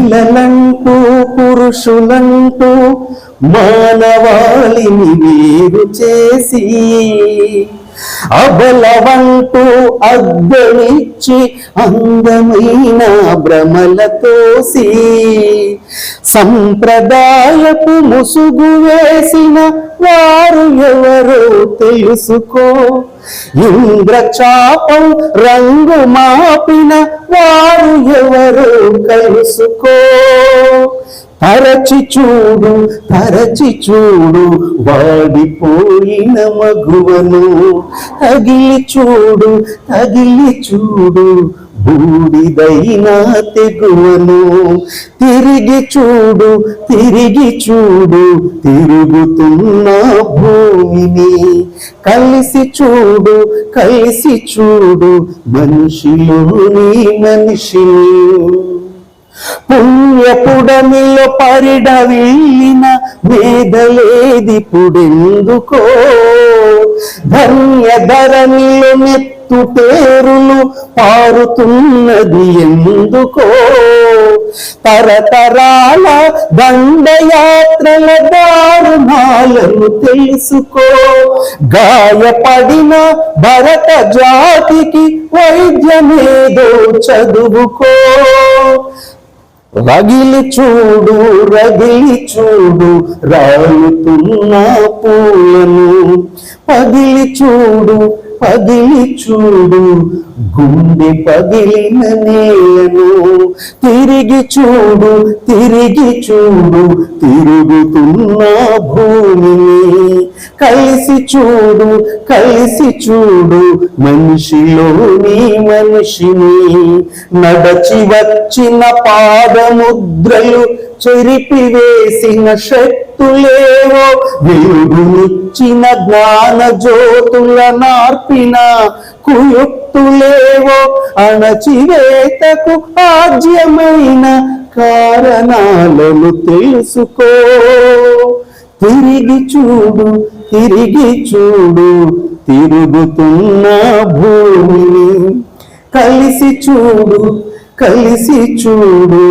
మహిళలంటూ పురుషులంటూ మానవాళిని వేరు చేసి అబలవంటూ అద్దెనిచ్చి అందమైన భ్రమలతోసి సంప్రదాయపు ముసుగు వేసిన వారు ఎవరో తెలుసుకో. ఇంద్రచాపం రంగు మాపిన వారు ఎవరో కలుసుకో. తరచి చూడు తరచి చూడు వాడిపోయిన మగువను. తగిలి చూడు తగిలి చూడు బూడిదైన తెగువను తిరిగి చూడు తిరిగి చూడు తిరుగుతున్న భూమిని కలిసి చూడు కలిసి చూడు మనిషిలోని మనిషిని. పుణ్యపుడమిలో పరిడ వెళ్ళిన మేధలేది పుడెందుకో ధన్య ధరణిలో నెత్తు పేరులు పారుతున్నది ఎందుకో? తరతరాల దండయాత్రల దారుణాలను తెలుసుకో. గాయపడిన భరత జాతికి వైద్యమేదో చదువుకో. రగిలి చూడు రగిలి చూడు రాలుతున్న పూలను. పగిలి చూడు పగిలి చూడు గుండె పగిలిన నేలను. తిరిగి చూడు తిరిగి చూడు తిరుగుతున్న భూమిని. కలిసి చూడు కలిసి చూడు మనిషిలోని మనిషిని. నడచి వచ్చిన పాదముద్రలు చెరిపివేసిన శక్తి శక్తులేవో వెలుగునిచ్చిన జ్ఞాన జ్యోతుల నార్పిన కుయుక్తులేవో? అణచివేతకు ఆజ్యమైన కారణాలను తెలుసుకో. తిరిగి చూడు తిరిగి చూడు తిరుగుతున్న భూమిని. కలిసి చూడు కలిసి చూడు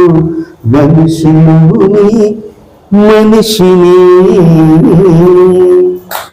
మనిషిని మనిషిని